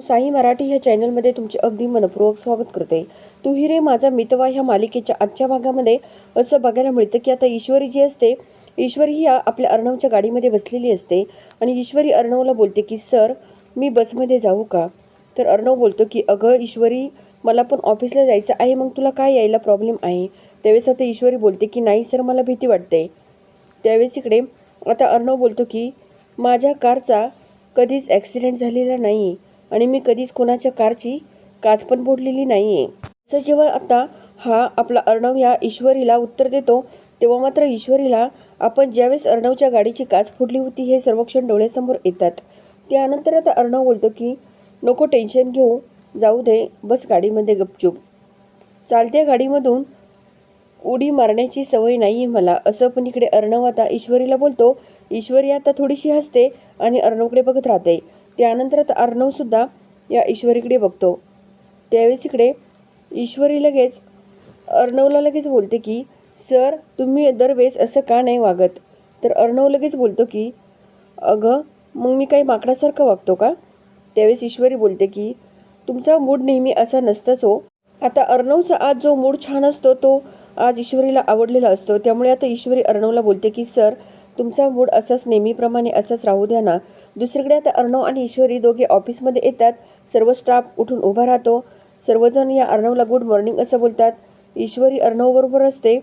साई मराठी ह्या चॅनलमध्ये तुमचे अगदी मनपूर्वक स्वागत करते. तू हिरे माझा मितवा ह्या मालिकेच्या आजच्या भागामध्ये असं बघायला मिळतं की आता ईश्वरी जी असते ईश्वरी ही आपल्या अर्णवच्या गाडीमध्ये बसलेली असते आणि ईश्वरी अर्णवला बोलते की सर मी बसमध्ये जाऊ का? तर अर्णव बोलतो की अगं ईश्वरी मला पण ऑफिसला जायचं आहे मग तुला काय यायला प्रॉब्लेम आहे? त्यावेळेस आता ईश्वरी बोलते की नाही सर मला भीती वाटते. त्यावेळेस इकडे आता अर्णव बोलतो की माझ्या कारचा कधीच ॲक्सिडेंट झालेला नाही आणि मी कधीच कोणाच्या कारची काच पण फोडलेली नाही आहे असं जेव्हा आता हा आपला अर्णव ह्या ईश्वरीला उत्तर देतो तेव्हा मात्र ईश्वरीला आपण ज्यावेळेस अर्णवच्या गाडीची काच फुटली होती हे सर्वक्षण डोळ्यासमोर येतात. त्यानंतर आता अर्णव बोलतो की नको टेन्शन घेऊ जाऊ दे बस गाडीमध्ये गपचूप. चालत्या गाडीमधून उडी मारण्याची सवय नाही आहे मला. असं पण इकडे अर्णव आता ईश्वरीला बोलतो. ईश्वरी आता थोडीशी हसते आणि अर्णवकडे बघत राहते. त्यानंतर आता अर्णवसुद्धा या ईश्वरीकडे बघतो. त्यावेळेस इकडे ईश्वरी लगेच अर्णवला लगेच बोलते की सर तुम्ही दरवेळेस असं का नाही वागत? तर अर्णव लगेच बोलतो की अगं मग मी काही माकडासारखं वागतो का? त्यावेळेस ईश्वरी बोलते की तुमचा मूड नेहमी असा नसतंच हो. आता अर्णवचा आज जो मूड छान असतो तो आज ईश्वरीला आवडलेला असतो. त्यामुळे आता ईश्वरी अर्णवला बोलते की सर तुमचा मूड असाच नेहमीप्रमाणे असाच राहू द्या ना. दुसरीकडे आता अर्णव आणि ईश्वरी दोघे ऑफिसमध्ये येतात. सर्व स्टाफ उठून उभा राहतो. सर्वजण या अर्णवला गुड मॉर्निंग असं बोलतात. ईश्वरी अर्णवबरोबर असते.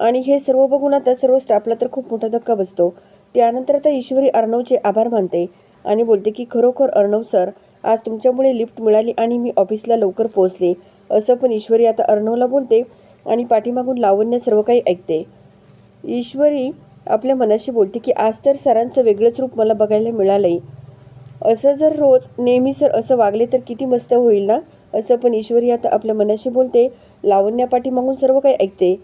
आणि हे सर्व बघून आता सर्व स्टाफला तर खूप मोठा धक्का बसतो. त्यानंतर आता ईश्वरी अर्णवचे आभार मानते आणि बोलते की खरोखर अर्णव सर आज तुमच्यामुळे लिफ्ट मिळाली आणि मी ऑफिसला लवकर पोहोचले. असं पण ईश्वरी आता अर्णवला बोलते आणि पाठीमागून लावण्य सर्व काही ऐकते. ईश्वरी आपल्या मनाशी बोलते की आज तर सरांचं वेगळंच रूप मला बघायला मिळालंय. असं जर रोज नेहमी सर असं वागले तर किती मस्त होईल ना? असं पण ईश्वरी आता आपल्या मनाशी बोलते. लावण्या पाठीमागून सर्व काही ऐकते.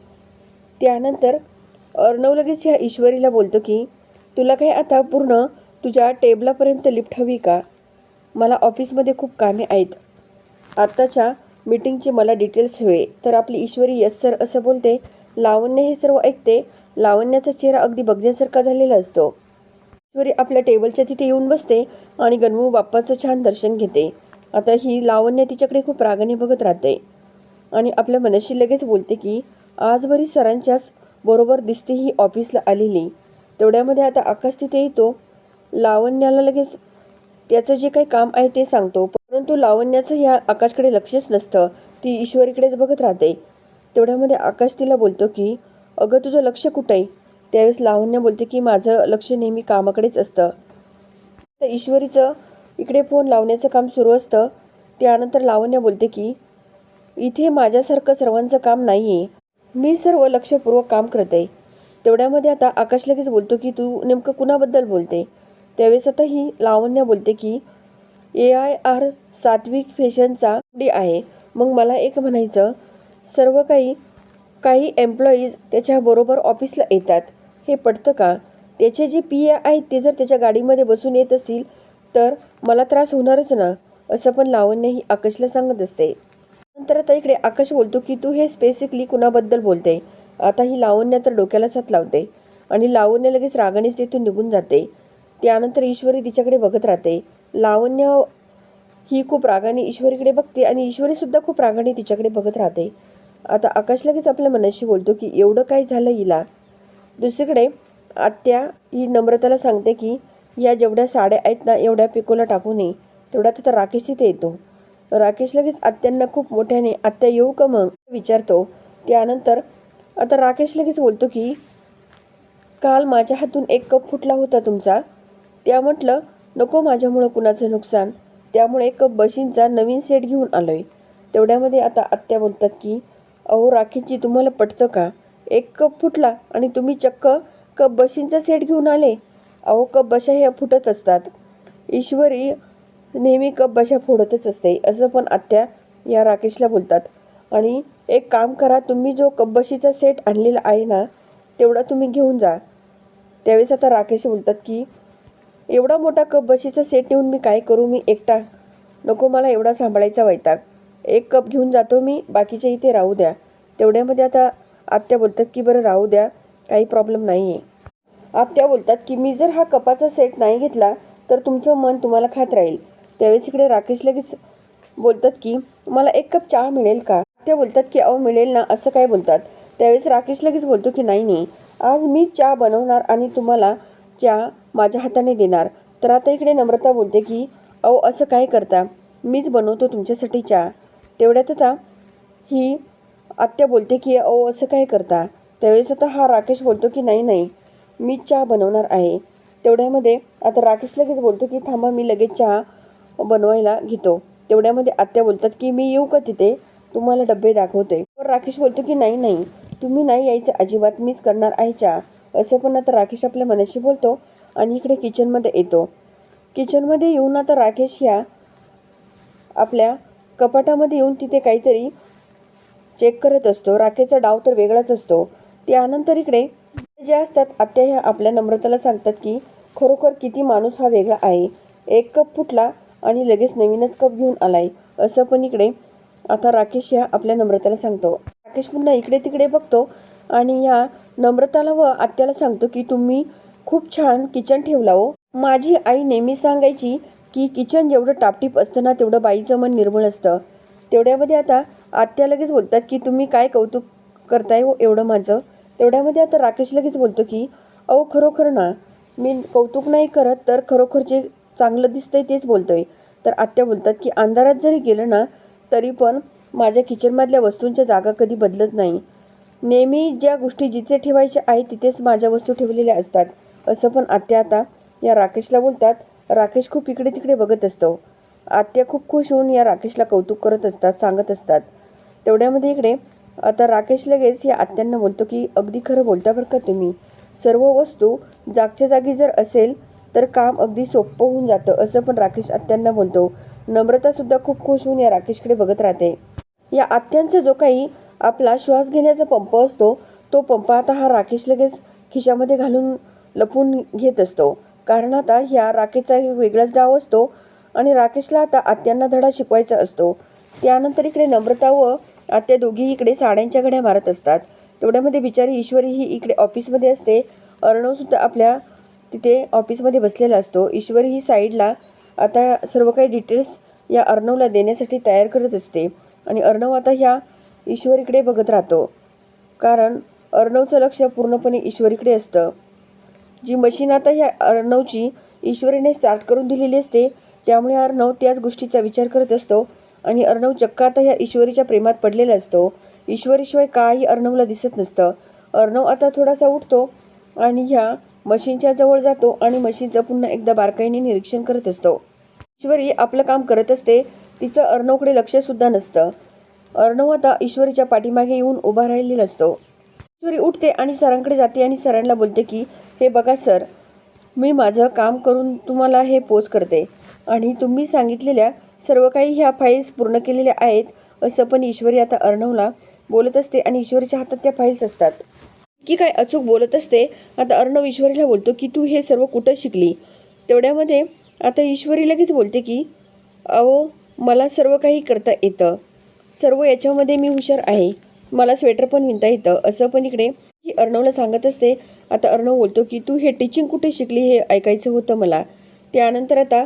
त्यानंतर अर्णव लगेच ह्या ईश्वरीला बोलतो की तुला काही आता पूर्ण तुझ्या टेबलापर्यंत लिफ्ट हवी का? मला ऑफिसमध्ये खूप कामे आहेत. आत्ताच्या मीटिंगचे मला डिटेल्स हवे. तर आपली ईश्वरी यस सर असं बोलते. लावण्य हे सर्व ऐकते. लावण्याचा चेहरा अगदी बघण्यासारखा झालेला असतो. ईश्वरी आपल्या टेबलच्या तिथे येऊन बसते आणि गणमू बाप्पाचं छान दर्शन घेते. आता ही लावण्य तिच्याकडे खूप रागाने बघत राहते. आणि आपल्या मनाशी लगेच बोलते की आज बरी सरांच्याच बरोबर दिसते ही ऑफिसला आलेली. तेवढ्यामध्ये आता आकाश तिथे येतो. लावण्याला लगेच त्याचं जे काही काम आहे ते सांगतो. परंतु लावण्याचं ह्या आकाशकडे लक्षच नसतं. ती ईश्वरीकडेच बघत राहते. तेवढ्यामध्ये आकाश तिला बोलतो की अगं तुझं लक्ष कुठं आहे? त्यावेळेस लावण्य बोलते की माझं लक्ष नेहमी कामाकडेच असतं. तर ईश्वरीचं इकडे फोन लावण्याचं काम सुरू असतं. त्यानंतर लावण्य बोलते की इथे माझ्यासारखं सर्वांचं काम नाही आहे मी सर्व लक्षपूर्वक काम करते. तेवढ्यामध्ये आता आकाश लगेच बोलतो की तू नेमकं कुणाबद्दल बोलते? त्यावेळेस आता ही लावण्य बोलते की ए आय आर सात्विक फॅशनचा डी आहे. मग मला एक म्हणायचं सर्व काही काही एम्प्लॉईज त्याच्याबरोबर ऑफिसला येतात. हे पडतं का? त्याचे जे पी ए आहेत ते जर त्याच्या गाडीमध्ये बसून येत असतील तर मला त्रास होणारच ना असं पण लावण्य ही आकाशला सांगत असते. नंतर आता इकडे आकाश बोलतो की तू हे स्पेसिफिकली कुणाबद्दल बोलते? आता ही लावण्य तर डोक्याला साथ लावते. आणि लावण्य लगेच रागानेच तिथून निघून जाते. त्यानंतर ईश्वरी तिच्याकडे बघत राहते. लावण्य ही खूप रागाने ईश्वरीकडे बघते आणि ईश्वरीसुद्धा खूप रागाने तिच्याकडे बघत राहते. आता आकाश लगेच आपल्या मनाशी बोलतो की एवढं काय झालं हिला? दुसरीकडे आत्या ही नम्रताला सांगते की या जेवढ्या साड्या आहेत ना एवढ्या पिकोला टाकू नये. तेवढ्यात आता राकेश तिथे येतो. राकेश लगेच आत्यांना खूप मोठ्याने आत्या येऊ का मग? विचारतो. त्यानंतर आता राकेश लगेच बोलतो की काल माझ्या हातून एक कप फुटला होता तुमचा. त्या म्हटलं नको माझ्यामुळं कुणाचं नुकसान. त्यामुळे एक कप बशींचा नवीन सेट घेऊन आलो आहे तेवढ्यामध्ये आता आत्या बोलतात की अहो राखीची तुम्हाला पटतं का? एक कप फुटला आणि तुम्ही चक्क कप बशींचा सेट घेऊन आले. अहो कप बशा ह्या फुटत असतात. ईश्वरी नेहमी कप बशा फोडतच असते असं पण आत्या या राकेशला बोलतात. आणि एक काम करा तुम्ही जो कपबशीचा सेट आणलेला आहे ना तेवढा तुम्ही घेऊन जा. त्यावेळेस आता राकेश बोलतात की एवढा मोठा कप बशीचा सेट नेऊन मी काय करू? मी एकटा. नको मला एवढा सांभाळायचा वैताग. एक कप घेऊन जातो मी बाकीचे इथे राहू द्या. तेवढ्यामध्ये आता आत्या बोलतात की बरं राहू द्या काही प्रॉब्लेम नाही आहे आत्या बोलतात की मी जर हा कपाचा सेट नाही घेतला तर तुमचं मन तुम्हाला खात राहील. त्यावेळेस इकडे राकेश लगेच बोलतात की मला एक कप चहा मिळेल का? आत्या बोलतात की अहो मिळेल ना असं काय बोलतात. त्यावेळेस राकेश लगेच बोलतो की नाही नाही आज मी चहा बनवणार आणि तुम्हाला चहा माझ्या हाताने देणार. तर आता इकडे नम्रता बोलते की अहो असं काय करता? मीच बनवतो तुमच्यासाठी चहा. तेवढ्यात आता ही आत्या बोलते की अहो असं काय करता? त्यावेळेस आता हा राकेश बोलतो की नाही नाही मी चहा बनवणार आहे. तेवढ्यामध्ये आता राकेश लगेच बोलतो की थांबा मी लगेच चहा बनवायला घेतो. तेवढ्यामध्ये आत्या बोलतात की मी येऊ का तिथे? तुम्हाला डबे दाखवते. तर राकेश बोलतो की नाही नाही तुम्ही नाही यायचं अजिबात मीच करणार आहे चहा. असं पण आता राकेश आपल्या मनाशी बोलतो आणि इकडे किचनमध्ये येतो. किचनमध्ये येऊन आता राकेश ह्या आपल्या कपाटामध्ये येऊन तिथे काहीतरी चेक करत असतो. राखेचा डाव तर वेगळाच असतो. त्यानंतर इकडे जे असतात आत्या ह्या आपल्या नम्रताला सांगतात की खरोखर किती माणूस हा वेगळा आहे. एक कप फुटला आणि लगेच नवीनच कप घेऊन आलाय. असं पण इकडे आता राकेश ह्या आपल्या नम्रताला सांगतो. राकेश पुन्हा इकडे तिकडे बघतो आणि ह्या नम्रताला व आत्याला सांगतो की तुम्ही खूप छान किचन ठेवला हो. माझी आई नेहमी सांगायची की किचन जेवढं टापटीप असतं ना तेवढं बाईचं मन निर्मळ असतं. तेवढ्यामध्ये आता आत्या लगेच बोलतात की तुम्ही काय कौतुक करताय हो एवढं माझं? तेवढ्यामध्ये आता राकेश लगेच बोलतो की अहो खरोखर ना मी कौतुक नाही करत तर खरोखर जे चांगलं दिसतंय तेच बोलतोय. तर आत्या बोलतात की अंधारात जरी गेलं ना तरी पण माझ्या किचनमधल्या वस्तूंच्या जागा कधी बदलत नाही. नेहमी ज्या गोष्टी जिथे ठेवायच्या आहेत तिथेच माझ्या वस्तू ठेवलेल्या असतात. असं पण आत्या आता या राकेशला बोलतात. राकेश खूप इकडे तिकडे बघत असतो. आत्या खूप खुश होऊन या राकेशला कौतुक करत असतात सांगत असतात. तेवढ्यामध्ये इकडे आता राकेश लगेच या आत्यांना बोलतो की अगदी खरं बोलता बरं का तुम्ही? सर्व वस्तू जागच्या जागी जर असेल तर काम अगदी सोपं होऊन जातं असं पण राकेश आत्यांना बोलतो. नम्रतासुद्धा खूप खुश होऊन या राकेशकडे बघत राहते. या आत्यांचा जो काही आपला श्वास घेण्याचा पंप असतो तो पंप आता हा राकेश लगेच खिशामध्ये घालून लपून घेत असतो. कारण आता ह्या राकेशचा एक वेगळाच डाव असतो आणि राकेशला आता आत्यांना धडा शिकवायचा असतो. त्यानंतर इकडे नम्रता व आत्या दोघी इकडे साड्यांच्या घड्या मारत असतात. तेवढ्यामध्ये बिचारी ईश्वरी ही इकडे ऑफिसमध्ये असते. अर्णवसुद्धा आपल्या तिथे ऑफिसमध्ये बसलेला असतो. ईश्वरी ही साईडला आता सर्व काही डिटेल्स या अर्णवला देण्यासाठी तयार करत असते. आणि अर्णव आता ह्या ईश्वरीकडे बघत राहतो. कारण अर्णवचं लक्ष पूर्णपणे ईश्वरीकडे असतं. जी मशीन आता ह्या अर्णवची ईश्वरीने स्टार्ट करून दिलेली असते त्यामुळे अर्णव त्याच गोष्टीचा विचार करत असतो आणि अर्णव चक्क आता ह्या ईश्वरीच्या प्रेमात पडलेला असतो. ईश्वरीशिवाय काही अर्णवला दिसत नसतं. अर्णव आता थोडासा उठतो आणि ह्या मशीनच्या जवळ जातो आणि मशीनचं पुन्हा एकदा बारकाईने निरीक्षण करत असतो. ईश्वरी आपलं काम करत असते तिचं अर्णवकडे लक्षसुद्धा नसतं. अर्णव आता ईश्वरीच्या पाठीमागे येऊन उभा राहिलेला असतो. ईश्वरी उठते आणि सरांकडे जाते आणि सरांना बोलते की हे बघा सर. मी माझं काम करून तुम्हाला हे पोच करते. आणि तुम्ही सांगितलेल्या सर्व काही ह्या फाईल्स पूर्ण केलेल्या आहेत असं पण ईश्वरी आता अर्णवला बोलत असते आणि ईश्वरीच्या हातात त्या फाईल्स असतात. की काय अचूक बोलत असते आता अर्णव ईश्वरीला बोलतो की तू हे सर्व कुठं शिकली? तेवढ्यामध्ये आता ईश्वरी लगेच बोलते की अहो मला सर्व काही करता येतं. सर्व याच्यामध्ये मी हुशार आहे. मला स्वेटर पण विणता येतं. असं पण इकडे ही अर्णवला सांगत असते. आता अर्णव बोलतो की तू हे टीचिंग कुठे शिकली हे ऐकायचं होतं मला? त्यानंतर आता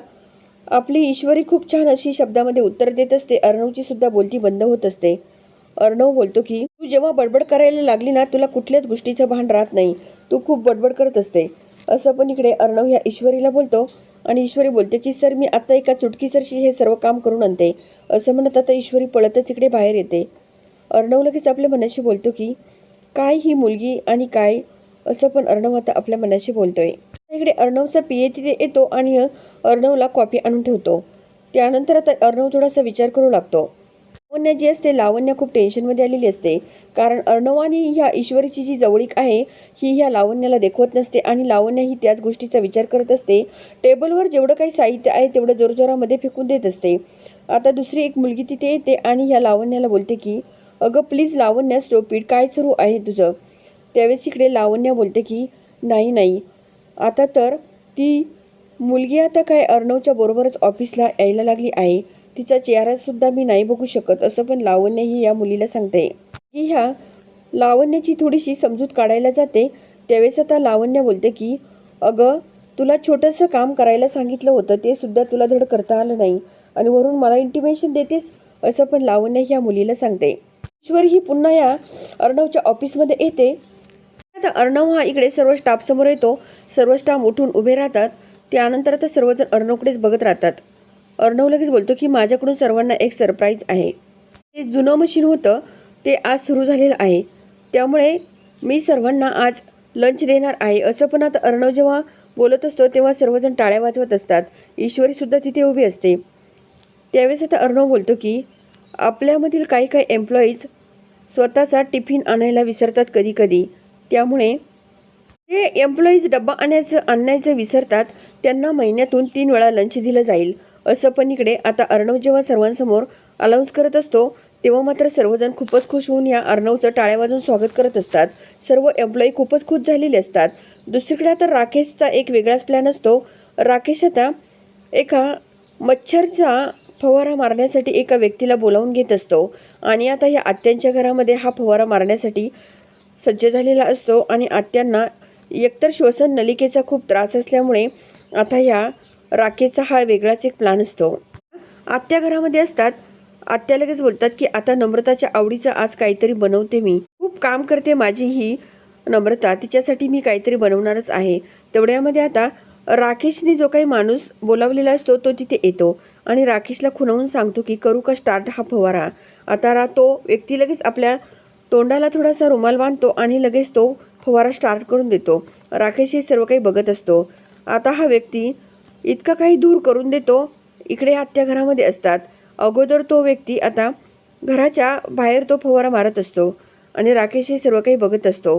आपली ईश्वरी खूप छान अशी शब्दामध्ये उत्तर देत असते. अर्णवची सुद्धा बोलती बंद होत असते. अर्णव बोलतो की तू जेव्हा बडबड करायला लागली ना तुला कुठल्याच गोष्टीचं भान राहत नाही. तू खूप बडबड करत असते. असं पण इकडे अर्णव ह्या ईश्वरीला बोलतो. आणि ईश्वरी बोलते की सर मी आता एका चुटकीसरशी हे सर्व काम करून आणते. असं म्हणत आता ईश्वरी पळतच इकडे बाहेर येते. अर्णव लगेच आपल्या मनाशी बोलतो की काय ही मुलगी आणि काय? असं पण अर्णव आता आपल्या मनाशी बोलतोय. इकडे अर्णवचा पिये तिथे येतो आणि अर्णवला कॉपी आणून ठेवतो. त्यानंतर आता अर्णव थोडासा विचार करू लागतो. लावण्य जी असते लावण्य खूप टेन्शनमध्ये आलेली असते. कारण अर्णव आणि ह्या ईश्वरीची जी जवळीक आहे ही ह्या लावण्याला देखवत नसते आणि लावण्य ही त्याच गोष्टीचा विचार करत असते. टेबलवर जेवढं काही साहित्य आहे तेवढं जोरजोरामध्ये फेकून देत असते. आता दुसरी एक मुलगी तिथे येते आणि ह्या लावण्याला बोलते की अगं प्लीज लावण्या स्टोपीट काय सुरू आहे तुझं? त्यावेळेस इकडे लावण्या बोलते की नाही नाही. आता तर ती मुलगी आता काय अर्णवच्या बरोबरच ऑफिसला यायला लागली आहे. तिचा चेहरासुद्धा मी नाही बघू शकत असं पण लावण्य ही या मुलीला सांगते. की ह्या लावण्याची थोडीशी समजूत काढायला जाते. त्यावेळेस आता लावण्य बोलते की अगं तुला छोटंसं काम करायला सांगितलं होतं ते सुद्धा तुला धड करता आलं नाही. आणि वरून मला इंटिमेशन देतेस असं पण लावण्य ह्या मुलीला सांगते. ईश्वरी ही पुन्हा या अर्णवच्या ऑफिसमध्ये येते. आता अर्णव हा इकडे सर्व स्टाफसमोर येतो. सर्व स्टाफ उठून उभे राहतात. त्यानंतर आता सर्वजण अर्णवकडेच बघत राहतात. अर्णव लगेच बोलतो की माझ्याकडून सर्वांना एक सरप्राईज आहे. ते जुनं मशीन होतं. ते आज सुरू झालेलं आहे. त्यामुळे मी सर्वांना आज लंच देणार आहे. असं पण आता अर्णव जेव्हा बोलत असतो तेव्हा सर्वजण टाळ्या वाजवत असतात. ईश्वरीसुद्धा तिथे उभी असते. त्यावेळेस आता अर्णव बोलतो की आपल्यामधील काही काही एम्प्लॉईज स्वतःचा टिफिन आणायला विसरतात कधी कधी त्यामुळे जे एम्प्लॉईज डब्बा आणायचं आणायचं विसरतात त्यांना महिन्यातून तीन वेळा लंच दिलं जाईल. असं पण इकडे आता अर्णव जेव्हा सर्वांसमोर अलाउन्स करत असतो तेव्हा मात्र सर्वजण खूपच खुश होऊन या अर्णवचं टाळ्या वाजून स्वागत करत असतात. सर्व एम्प्लॉई खूपच खुश झालेले असतात. दुसरीकडे आता राकेशचा एक वेगळाच प्लॅन असतो. राकेश आता एका मच्छरचा फवारा मारण्यासाठी एका व्यक्तीला बोलावून घेत असतो. आणि आता या आत्यांच्या घरामध्ये हा फवारा मारण्यासाठी सज्ज झालेला असतो आणि आत्यांना एकतर श्वसन नलिकेचा खूप त्रास असल्यामुळे आता या राखेचा हा वेगळाच एक प्लॅन असतो. आत्या घरामध्ये असतात. आत्या लगेच बोलतात की आता नम्रताच्या आवडीचं आज काहीतरी बनवते मी. खूप काम करते माझी ही नम्रता. तिच्यासाठी मी काहीतरी बनवणारच आहे. तेवढ्यामध्ये आता राकेशने जो काही माणूस बोलावलेला असतो तो तिथे येतो. आणि राकेशला खुणावून सांगतो की करू का स्टार्ट हा फवारा? आता तो व्यक्ती लगेच आपल्या तोंडाला थोडासा रुमाल बांधतो आणि लगेच तो फवारा स्टार्ट करून देतो. राकेश हे सर्व काही बघत असतो. आता हा व्यक्ती इतका काही दूर करून देतो इकडे आत्या घरामध्ये असतात. अगोदर तो व्यक्ती आता घराच्या बाहेर तो फवारा मारत असतो आणि राकेश हे सर्व काही बघत असतो.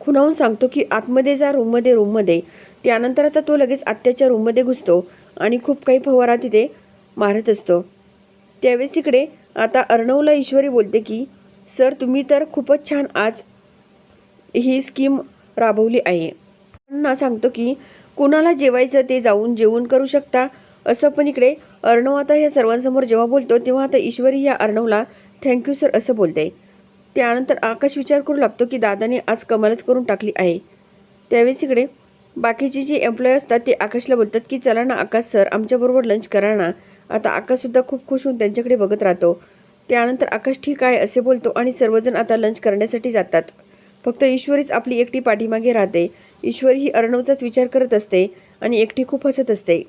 खुणावून सांगतो की आतमध्ये जा रूममध्ये रूममध्ये. त्यानंतर आता तो लगेच आत्याच्या रूममध्ये घुसतो. आणि खूप काही फवारा तिथे मारत असतो. त्यावेळेस इकडे आता अर्णवला ईश्वरी बोलते की सर तुम्ही तर खूपच छान आज ही स्कीम राबवली आहे. ना सांगतो की कुणाला जेवायचं ते जाऊन जेवण करू शकता. असं पण इकडे अर्णव आता ह्या सर्वांसमोर जेव्हा बोलतो तेव्हा आता ईश्वरी या अर्णवला थँक्यू सर असं बोलते. त्यानंतर आकाश विचार करू लागतो की दादाने आज कमालच करून टाकली आहे. त्यावेळेस इकडे बाकीचे जे एम्प्लॉय असतात ते आकाशला बोलतात की चला ना आकाश सर आमच्याबरोबर लंच करा ना. आता आकाशसुद्धा खूप खुश होऊन त्यांच्याकडे बघत राहतो. त्यानंतर आकाश ठीक आहे असे बोलतो आणि सर्वजण आता लंच करण्यासाठी जातात. फक्त ईश्वरीच आपली एकटी पाठीमागे राहते. ईश्वरी ही अर्णवचाच विचार करत असते आणि एकटी खूप हसत असते.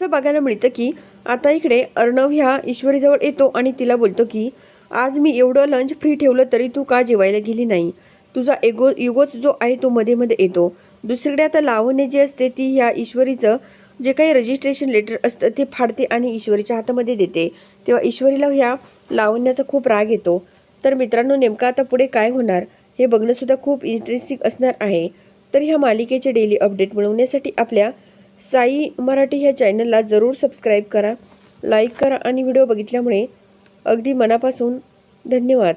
असं बघायला मिळतं की आता इकडे अर्णव ह्या ईश्वरीजवळ येतो आणि तिला बोलतो की आज मी एवढं लंच फ्री ठेवलं तरी तू का जेवायला गेली नाही? तुझा एगो इगोच जो आहे तो मध्ये मध्ये येतो. दुसरीकडे आता लावण्य जी असते ती ह्या ईश्वरीचं जे काही रजिस्ट्रेशन लेटर असतं ते फाडते आणि ईश्वरीच्या हातामध्ये देते. तेव्हा ईश्वरीला ह्या लावण्याचा खूप राग येतो. तर मित्रांनो नेमकं आता पुढे काय होणार हे बघणंसुद्धा खूप इंटरेस्टिंग असणार आहे. तर ह्या मालिकेचे डेली अपडेट मिळवण्यासाठी आपल्या साई मराठी ह्या चॅनलला जरूर सबस्क्राईब करा लाईक करा आणि व्हिडिओ बघितल्यामुळे अगदी मनापासून धन्यवाद.